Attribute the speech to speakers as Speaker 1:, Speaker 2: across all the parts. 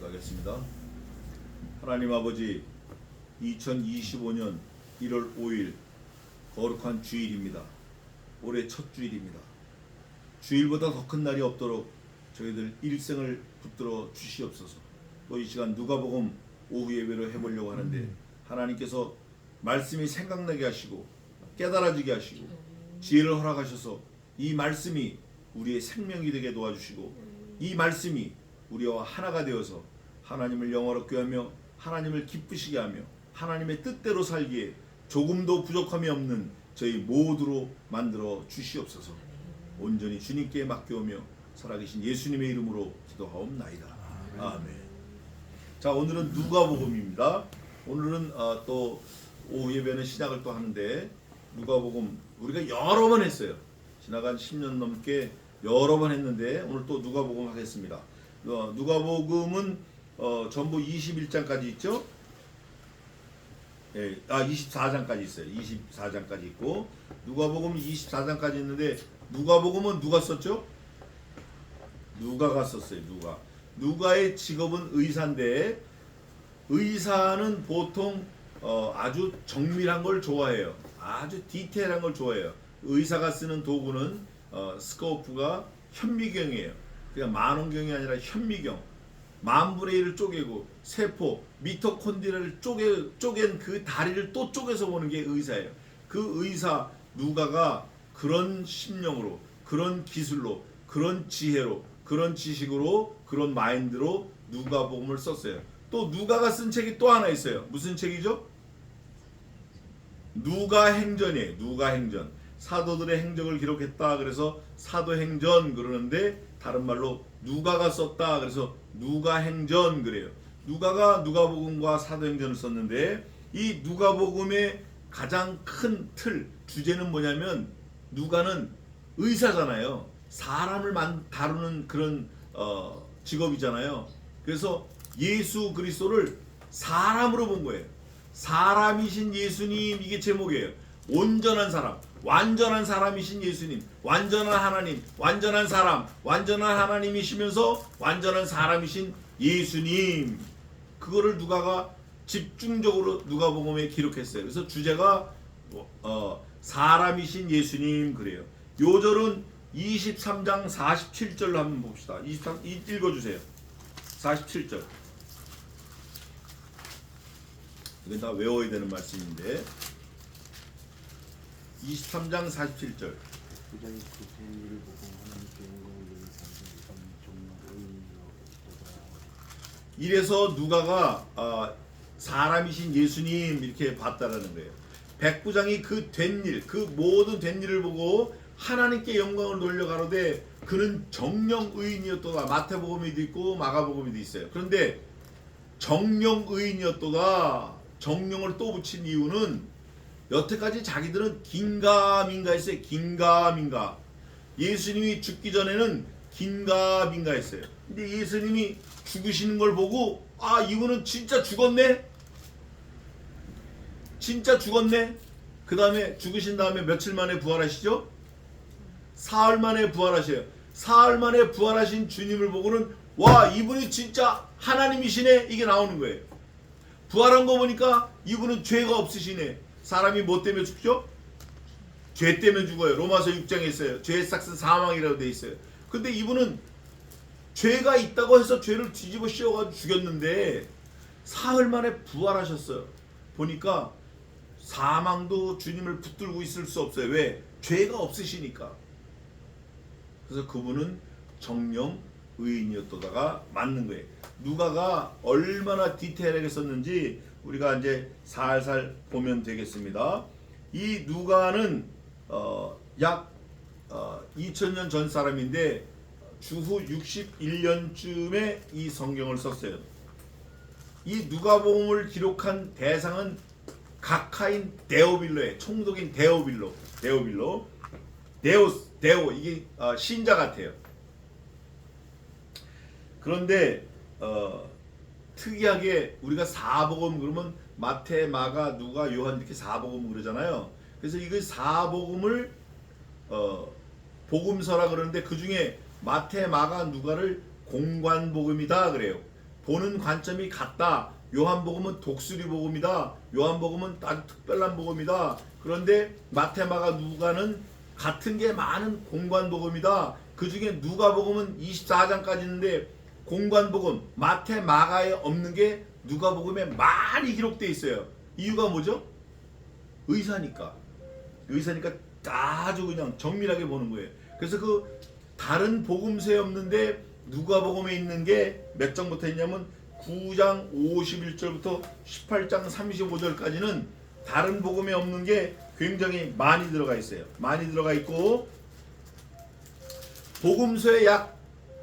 Speaker 1: 기도하겠습니다. 하나님 아버지 2025년 1월 5일 거룩한 주일입니다. 올해 첫 주일입니다. 주일보다 더 큰 날이 없도록 저희들 일생을 붙들어 주시옵소서. 또 이 시간 누가복음 오후 예배로 해보려고 하는데 하나님께서 말씀이 생각나게 하시고 깨달아지게 하시고 지혜를 허락하셔서 이 말씀이 우리의 생명이 되게 도와주시고 이 말씀이 우리와 하나가 되어서 하나님을 영어롭게 하며 하나님을 기쁘시게 하며 하나님의 뜻대로 살기에 조금도 부족함이 없는 저희 모두로 만들어 주시옵소서. 온전히 주님께 맡겨오며 살아계신 예수님의 이름으로 기도하옵나이다. 아멘. 자 오늘은 누가복음입니다. 오늘은 어, 또 오후 예배는 시작을 또 하는데 누가복음 우리가 여러 번 했어요. 지나간 10년 넘게 여러 번 했는데 오늘 또 누가복음 하겠습니다. 어, 누가복음은 어, 전부 21장까지 있죠. 예, 아 24장까지 있어요. 24장까지 있고 누가복음 24장까지 있는데 누가복음은 누가 썼죠? 누가가 썼어요. 누가. 누가의 직업은 의사인데 의사는 보통 어, 아주 정밀한 걸 좋아해요. 아주 디테일한 걸 좋아해요. 의사가 쓰는 도구는 어, 스코프가 현미경이에요. 그냥 만원경이 아니라 현미경. 만분의 1을 쪼개고 세포, 미토콘드리아를 쪼개 쪼갠 그 다리를 또 쪼개서 보는 게 의사예요. 그 의사 누가가 그런 심령으로, 그런 기술로, 그런 지혜로, 그런 지식으로, 그런 마인드로 누가복음을 썼어요. 또 누가가 쓴 책이 또 하나 있어요. 무슨 책이죠? 누가 행전이에요. 누가 행전. 사도들의 행적을 기록했다. 그래서 사도행전 그러는데 다른 말로 누가가 썼다. 그래서 누가 행전 그래요. 누가가 누가복음과 사도행전을 썼는데 이 누가복음의 가장 큰 틀 주제는 뭐냐면 누가는 의사잖아요. 사람을 만, 다루는 그런 어, 직업이잖아요. 그래서 예수 그리스도를 사람으로 본 거예요. 사람이신 예수님 이게 제목이에요. 온전한 사람, 완전한 사람이신 예수님, 완전한 하나님, 완전한 사람, 완전한 하나님이시면서 완전한 사람이신 예수님. 그거를 누가가 집중적으로 누가복음에 기록했어요. 그래서 주제가 어, 사람이신 예수님 그래요. 요절은 23장 47절로 한번 봅시다. 23 이- 읽어주세요. 47절. 이건 다 외워야 되는 말씀인데 23장 47절.
Speaker 2: 부자의 그된 일을 보고 하나님께 영광을 돌리는 사람들이 정말 의인이로다.
Speaker 1: 이래서 누가가 아, 사람이신 예수님 이렇게 봤다라는 거예요. 백부장이 그 된 일, 그 모든 된 일을 보고 하나님께 영광을 돌려가로되 그는 정령 의인이었도다. 마태복음에도 있고 마가복음에도 있어요. 그런데 정령 의인이었도다. 정령을 또 붙인 이유는 여태까지 자기들은 긴가민가 했어요. 긴가민가. 예수님이 죽기 전에는 긴가민가 했어요. 근데 예수님이 죽으시는 걸 보고 아 이분은 진짜 죽었네. 진짜 죽었네. 그 다음에 죽으신 다음에 며칠 만에 부활하시죠? 사흘 만에 부활하셔요. 사흘 만에 부활하신 주님을 보고는 와 이분이 진짜 하나님이시네 이게 나오는 거예요. 부활한 거 보니까 이분은 죄가 없으시네. 사람이 뭐 때문에 죽죠? 죄 때문에 죽어요. 로마서 6장에 있어요. 죄의 싹은 사망이라고 돼 있어요. 근데 이분은 죄가 있다고 해서 죄를 뒤집어 씌워가지고 죽였는데 사흘 만에 부활하셨어요. 보니까 사망도 주님을 붙들고 있을 수 없어요. 왜? 죄가 없으시니까. 그래서 그분은 정령 의인이었다가 맞는 거예요. 누가가 얼마나 디테일하게 썼는지 우리가 이제 살살 보면 되겠습니다. 이 누가는 어, 약 어, 2000년 전 사람인데 주후 61년쯤에 이 성경을 썼어요. 이 누가복음을 기록한 대상은 각하인 데오빌로의 총독인 데오빌로, 데오빌로, 데오스, 데오 이게 어, 신자 같아요. 그런데 어, 특이하게 우리가 사복음 그러면 마태, 마가, 누가, 요한 이렇게 사복음 그러잖아요. 그래서 이거 사복음을 어, 복음서라 그러는데 그 중에 마태, 마가, 누가를 공관 복음이다 그래요. 보는 관점이 같다. 요한복음은 독수리 복음이다. 요한복음은 아주 특별한 복음이다. 그런데 마테마가 누가는 같은 게 많은 공관 복음이다. 그 중에 누가 복음은 24장까지 있는데 공관 복음 마테 마가에 없는 게 누가복음에 많이 기록돼 있어요. 이유가 뭐죠? 의사니까. 의사니까 아주 그냥 정밀하게 보는 거예요. 그래서 그 다른 복음서에 없는데 누가복음에 있는 게 몇 장부터 있냐면 9장 51절부터 18장 35절까지는 다른 복음에 없는 게 굉장히 많이 들어가 있어요. 많이 들어가 있고 복음서에 약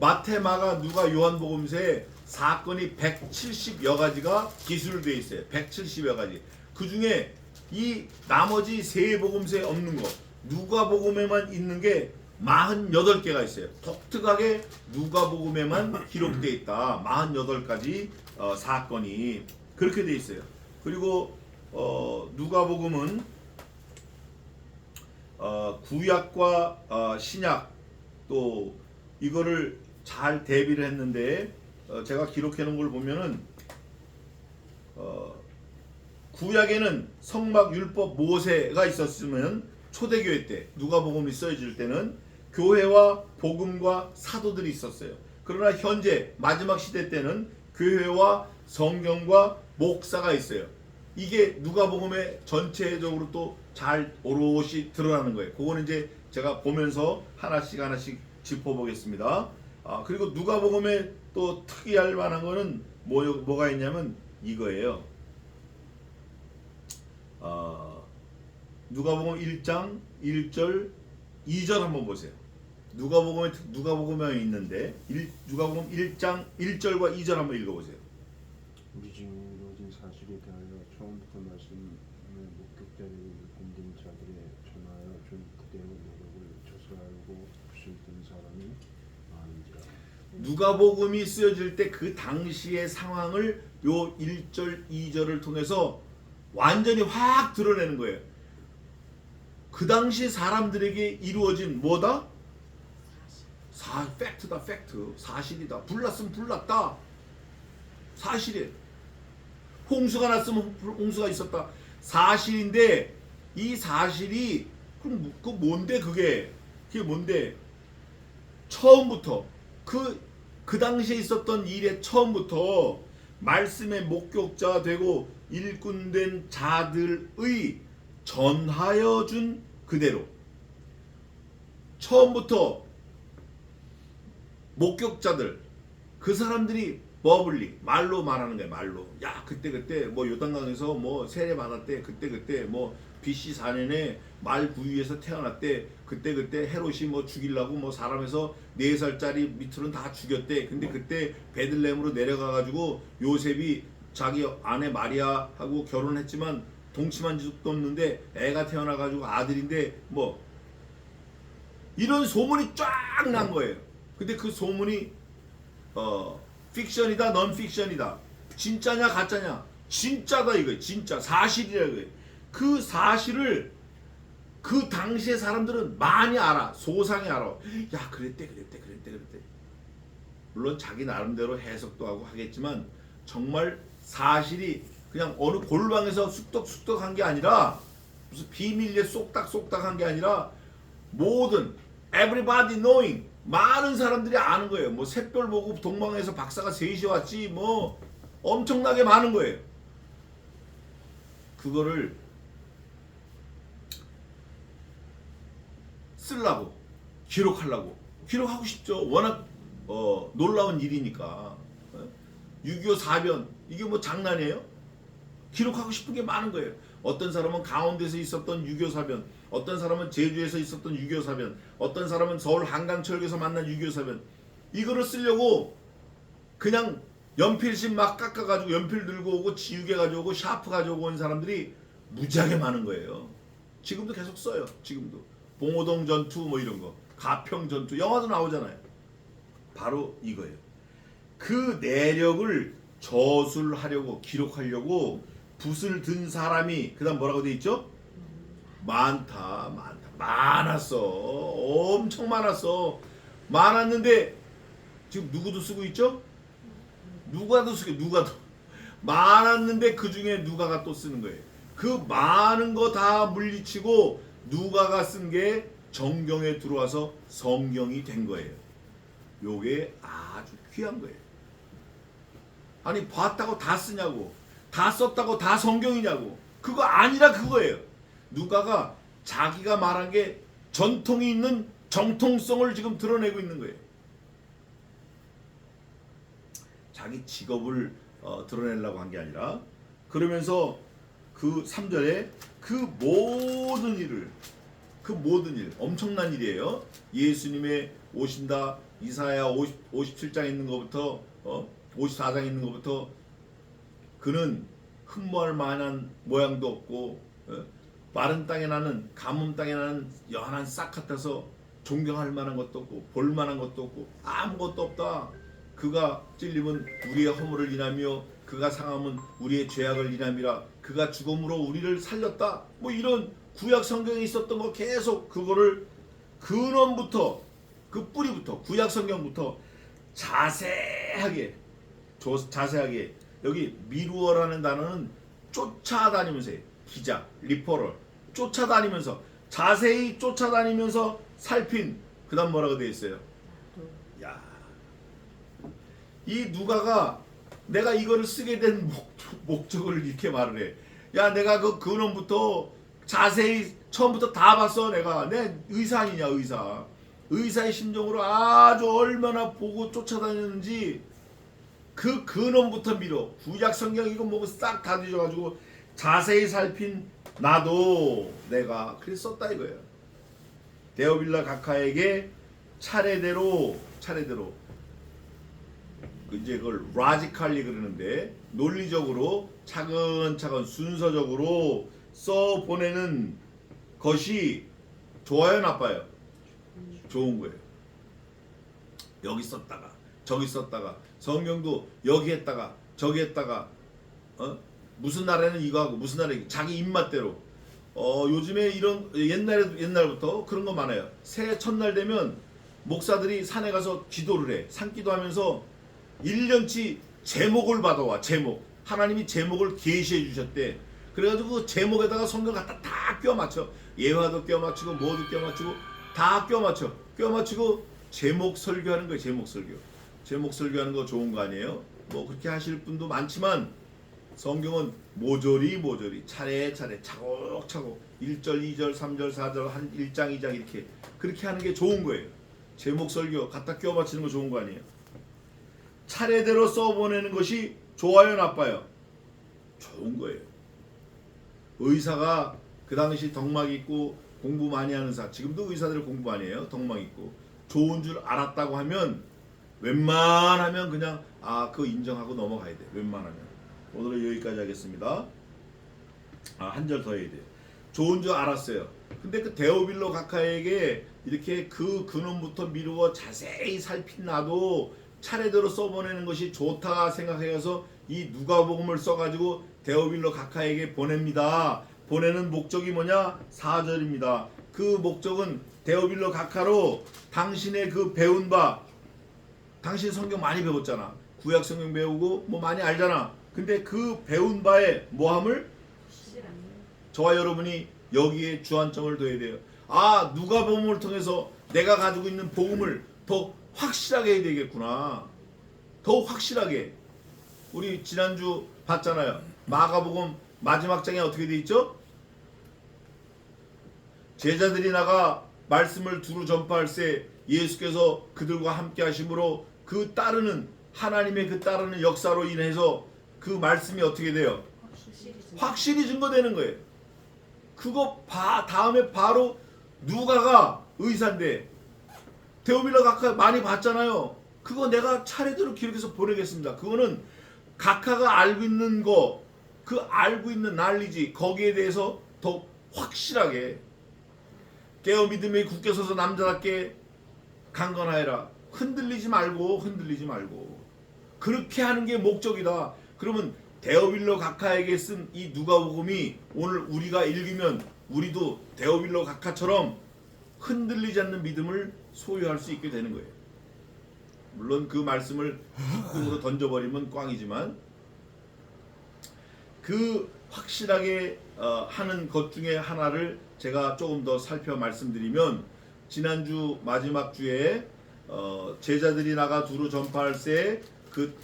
Speaker 1: 마태, 마가, 누가, 요한 복음서에 사건이 170여 가지가 기술되어 있어요. 170여 가지. 그 중에 이 나머지 세 복음서에 없는 거 누가 복음에만 있는 게 48개가 있어요. 독특하게 누가 복음에만 기록되어 있다. 48가지 어, 사건이 그렇게 돼 있어요. 그리고 어, 누가 복음은 어, 구약과 어, 신약 또 이거를 잘 대비를 했는데 어, 제가 기록해 놓은 걸 보면은 어, 구약에는 성막 율법 모세가 있었으면 초대교회 때 누가복음이 써질 때는 교회와 복음과 사도들이 있었어요. 그러나 현재 마지막 시대 때는 교회와 성경과 목사가 있어요. 이게 누가복음의 전체적으로 또 잘 오롯이 드러나는 거예요. 그거는 이제 제가 보면서 하나씩 하나씩 짚어보겠습니다. 아 그리고 누가복음에 또 특이할 만한 거는 뭐 뭐가 있냐면 이거예요. 아 누가복음 1장 1절 2절 한번 보세요. 누가복음에 누가복음에 있는데 일, 누가복음 1장 1절과 2절 한번 읽어 보세요.
Speaker 2: 우리 중에 이루어진 사실에 대하여 처음부터 말씀을 목격자들이 공된 자들의 전하여 준 그대의 노력을 조사하고 든 사람이
Speaker 1: 누가복음이 쓰여질 때 그 당시의 상황을 요 1절 2절을 통해서 완전히 확 드러내는 거예요. 그 당시 사람들에게 이루어진 뭐다? 사 팩트다 팩트 사실이다 불났으면 불났다 사실이에요. 홍수가 났으면 홍수가 있었다 사실인데 이 사실이 그럼 뭐- 그 뭔데 그게 그게 뭔데 처음부터 그, 그 당시에 있었던 일의 처음부터 말씀의 목격자 되고 일꾼된 자들의 전하여 준 그대로. 처음부터 목격자들 그 사람들이 버블리 말로 말하는 거야 말로 야 그때 그때 뭐 요단강에서 뭐 세례 받았대 그때 그때 뭐 BC 4년에 말 부위에서 태어났대 그때 그때 헤롯이 뭐 죽이려고 뭐 사람에서 네 살짜리 밑으로는 다 죽였대 근데 그때 베들렘으로 내려가 가지고 요셉이 자기 아내 마리아하고 결혼했지만 동침한 적도 없는데 애가 태어나 가지고 아들인데 뭐 이런 소문이 쫙 난 거예요. 근데 그 소문이 어 픽션이다, 넌 픽션이다. 진짜냐 가짜냐? 진짜다 이거 진짜 사실이라 이거. 그 사실을 그 당시의 사람들은 많이 알아. 소상히 알아. 야, 그랬대, 그랬대, 그랬대, 그랬대. 물론 자기 나름대로 해석도 하고 하겠지만 정말 사실이 그냥 어느 골방에서 쑥덕쑥덕 한 게 아니라 무슨 비밀리에 쏙닥쏙닥 한 게 아니라 모든 everybody knowing 많은 사람들이 아는 거예요. 뭐 샛별 보고 동방에서 박사가 셋이 왔지 뭐 엄청나게 많은 거예요. 그거를 쓰려고 기록하려고 기록하고 싶죠. 워낙 어, 놀라운 일이니까. 어? 6.25 사변 이게 뭐 장난이에요? 기록하고 싶은 게 많은 거예요. 어떤 사람은 강원도에서 있었던 6.25 사변, 어떤 사람은 제주에서 있었던 6.25 사변, 어떤 사람은 서울 한강철교에서 만난 6.25 사변. 이거를 쓰려고 그냥 연필심 막 깎아가지고 연필 들고 오고 지우개 가져오고 샤프 가져오고 온 사람들이 무지하게 많은 거예요. 지금도 계속 써요. 지금도 봉오동 전투 뭐 이런 거, 가평 전투 영화도 나오잖아요. 바로 이거예요. 그 내력을 저술하려고 기록하려고 붓을 든 사람이 그다음 뭐라고 돼 있죠? 많다, 많다, 많았어, 엄청 많았어, 많았는데 지금 누구도 쓰고 있죠? 누가도 쓰게 누가도 많았는데 그 중에 누가가 또 쓰는 거예요. 그 많은 거 다 물리치고 누가가 쓴 게 정경에 들어와서 성경이 된 거예요. 요게 아주 귀한 거예요. 아니 봤다고 다 쓰냐고 다 썼다고 다 성경이냐고 그거 아니라 그거예요. 누가가 자기가 말한 게 전통이 있는 정통성을 지금 드러내고 있는 거예요. 자기 직업을 어, 드러내려고 한 게 아니라 그러면서 그 3절에 그 모든 일을 그 모든 일 엄청난 일이에요. 예수님의 오신다 이사야 50, 57장 있는 것부터 어? 54장 있는 것부터 그는 흠모할 만한 모양도 없고 어? 마른 땅에 나는 가뭄 땅에 나는 연한 싹 같아서 존경할 만한 것도 없고 볼 만한 것도 없고 아무것도 없다. 그가 찔림은 우리의 허물을 인하며 그가 상함은 우리의 죄악을 인함이라 그가 죽음으로 우리를 살렸다. 뭐 이런 구약 성경에 있었던 거 계속 그거를 근원부터 그 뿌리부터 구약 성경부터 자세하게 조, 자세하게 여기 미루어라는 단어는 쫓아다니면서 해요. 기자, 리퍼럴 쫓아다니면서 자세히 쫓아다니면서 살핀 그다음 뭐라고 되어 있어요? 야, 이 누가가 내가 이거를 쓰게 된 목, 적 을 이렇게 말을 해. 야, 내가 그 근원부터 자세히 처음부터 다 봤어. 내가 내 의사 아니냐 의사. 의사의 심정으로 아주 얼마나 보고 쫓아다녔는지 그 근원부터 밀어 구약 성경 이거 뭐고 싹 다 뒤져가지고 자세히 살핀 나도 내가 그래서 썼다 이거예요. 데오빌라 각하에게 차례대로 차례대로 그 이제 그걸 라지칼리 그러는데 논리적으로 차근차근 순서적으로 써 보내는 것이 좋아요 나빠요? 좋은 거예요. 여기 썼다가 저기 썼다가 성경도 여기 했다가 저기 했다가 어? 무슨 나라는 이거 하고 무슨 이거. 자기 입맛대로 어 요즘에 이런 옛날에 옛날부터 그런 거 많아요. 새해 첫날 되면 목사들이 산에 가서 기도를 해. 산기도 하면서 1년치 제목을 받아와. 제목. 하나님이 제목을 계시해 주셨대. 그래가지고 그 제목에다가 성경 갖다 다 껴 맞춰. 예화도 껴 맞추고 뭐도 껴 맞추고 다 껴 맞춰. 껴 맞추고 제목 설교하는 거예요. 제목 설교. 제목 설교하는 거 좋은 거 아니에요? 뭐 그렇게 하실 분도 많지만 성경은 모조리 모조리 차례차례 차곡차곡 1절 2절 3절 4절 한 1장 2장 이렇게 그렇게 하는 게 좋은 거예요. 제목 설교 갖다 껴 맞추는 거 좋은 거 아니에요? 차례대로 써보내는 것이 좋아요 나빠요? 좋은 거예요. 의사가 그 당시 덕막 있고 공부 많이 하는 사 지금도 의사들 공부 많이 해요. 덕막 있고 좋은 줄 알았다고 하면 웬만하면 그냥 아 그거 인정하고 넘어가야 돼. 웬만하면 오늘은 여기까지 하겠습니다. 아 한절 더 해야 돼. 좋은 줄 알았어요. 근데 그 데오빌로 각하에게 이렇게 그 근원부터 미루어 자세히 살핀 나도 차례대로 써보내는 것이 좋다 생각해서 이 누가복음을 써가지고 데오빌로 각하에게 보냅니다. 보내는 목적이 뭐냐? 4절입니다. 그 목적은 데오빌로 각하로 당신의 그 배운 바 당신 성경 많이 배웠잖아. 구약 성경 배우고 뭐 많이 알잖아. 근데 그 배운 바에 모함을 저와 여러분이 여기에 주안점을 둬야 돼요. 아 누가 복음을 통해서 내가 가지고 있는 복음을 더 확실하게 해야 되겠구나. 더 확실하게. 우리 지난주 봤잖아요. 마가복음 마지막 장에 어떻게 돼 있죠? 제자들이 나가 말씀을 두루 전파할세 예수께서 그들과 함께 하심으로 그 따르는 하나님의 그 따르는 역사로 인해서 그 말씀이 어떻게 돼요? 확실히 증거되는 거예요. 그거 봐 다음에 바로 누가가 의사인데 데오빌라 각하 많이 봤잖아요. 그거 내가 차례대로 기록해서 보내겠습니다. 그거는 각하가 알고 있는 거, 그 알고 있는 난리지 거기에 대해서 더 확실하게 깨어 믿음에 굳게 서서 남자답게 강건하여라. 흔들리지 말고 흔들리지 말고 그렇게 하는 게 목적이다. 그러면 데오빌로 각하에게 쓴 이 누가복음이 오늘 우리가 읽으면 우리도 데오빌로 각하처럼 흔들리지 않는 믿음을 소유할 수 있게 되는 거예요. 물론 그 말씀을 흙으로 던져버리면 꽝이지만 그 확실하게 어, 하는 것 중에 하나를 제가 조금 더 살펴 말씀드리면 지난주 마지막 주에 어, 제자들이 나가 두루 전파할새 그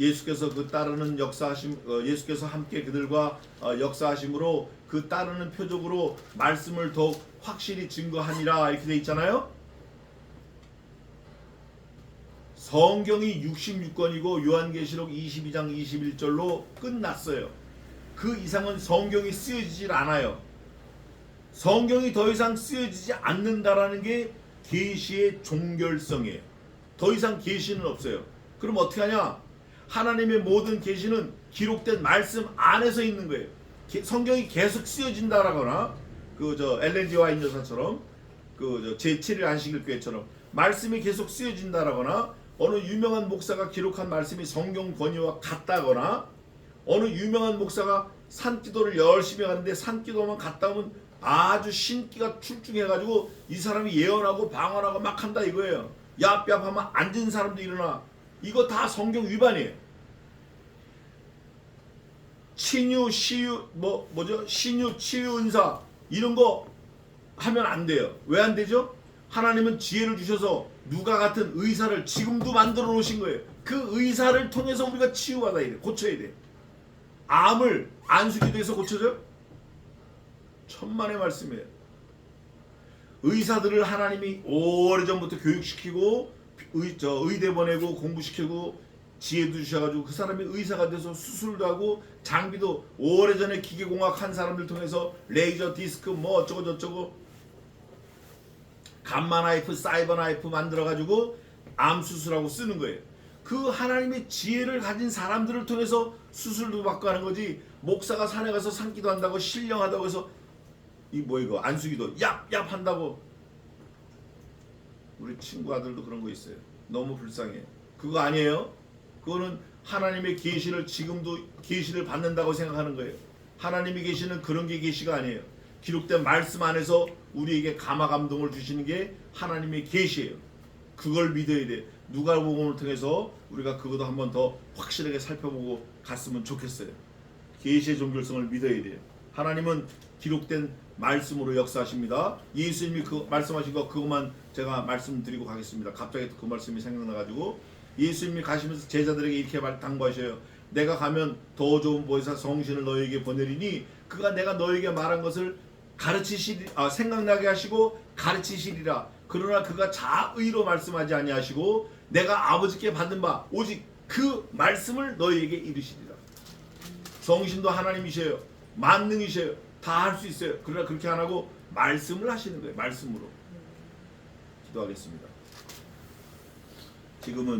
Speaker 1: 예수께서 그 따르는 역사하심 어, 예수께서 함께 그들과 어, 역사하심으로 그 따르는 표적으로 말씀을 더욱 확실히 증거하니라 이렇게 돼 있잖아요. 성경이 66권이고 요한계시록 22장 21절로 끝났어요. 그 이상은 성경이 쓰여지질 않아요. 성경이 더 이상 쓰여지지 않는다라는 게 계시의 종결성이에요. 더 이상 계시는 없어요. 그럼 어떻게 하냐? 하나님의 모든 계시는 기록된 말씀 안에서 있는 거예요. 게- 성경이 계속 쓰여진다라거나 그 저 엘렌지 와인 여사처럼 그 제 7일 안식일 교회처럼 말씀이 계속 쓰여진다라거나 어느 유명한 목사가 기록한 말씀이 성경 권위와 같다거나 어느 유명한 목사가 산기도를 열심히 하는데 산기도만 갔다 오면 아주 신기가 출중해가지고 이 사람이 예언하고 방언하고 막 한다 이거예요. 야얍얍 하면 앉은 사람도 일어나. 이거 다 성경 위반이에요. 신유, 시유, 뭐, 뭐죠? 신유, 치유, 은사 이런 거 하면 안 돼요. 왜 안 되죠? 하나님은 지혜를 주셔서 누가 같은 의사를 지금도 만들어 놓으신 거예요. 그 의사를 통해서 우리가 치유하다 이래. 고쳐야 돼. 암을 안수기도 해서 고쳐져요? 천만의 말씀이에요. 의사들을 하나님이 오래전부터 교육시키고 의, 저 의대 보내고 공부시키고 지혜도 주셔가지고 그 사람이 의사가 돼서 수술도 하고 장비도 오래전에 기계공학 한 사람들 통해서 레이저 디스크 뭐 어쩌고 저쩌고 감마 나이프 사이버 나이프 만들어가지고 암 수술하고 쓰는 거예요. 그 하나님의 지혜를 가진 사람들을 통해서 수술도 받고 하는 거지 목사가 산에 가서 산기도 한다고 신령하다고 해서 이 뭐 이거 안수기도 얍얍 한다고 우리 친구 아들도 그런 거 있어요. 너무 불쌍해. 그거 아니에요. 그거는 하나님의 계시를 지금도 계시를 받는다고 생각하는 거예요. 하나님의 계시는 그런 게 계시가 아니에요. 기록된 말씀 안에서 우리에게 감화 감동을 주시는 게 하나님의 계시예요. 그걸 믿어야 돼. 누가복음을 통해서 우리가 그것도 한번 더 확실하게 살펴보고 갔으면 좋겠어요. 계시의 종결성을 믿어야 돼요. 하나님은 기록된 말씀으로 역사하십니다. 예수님이 그 말씀하신 거 그것만 제가 말씀드리고 가겠습니다. 갑자기 그 말씀이 생각나가지고 예수님이 가시면서 제자들에게 이렇게 말 당부하셔요. 내가 가면 더 좋은 보혜사 성신을 너에게 보내리니 그가 내가 너에게 말한 것을 가르치시리 아, 생각나게 하시고 가르치시리라. 그러나 그가 자의로 말씀하지 아니하시고 내가 아버지께 받은 바 오직 그 말씀을 너희에게 이르시리라. 성신도 하나님이셔요. 만능이셔요. 다 할 수 있어요. 그러나 그렇게 안 하고 말씀을 하시는 거예요. 말씀으로. 기도하겠습니다. 지금은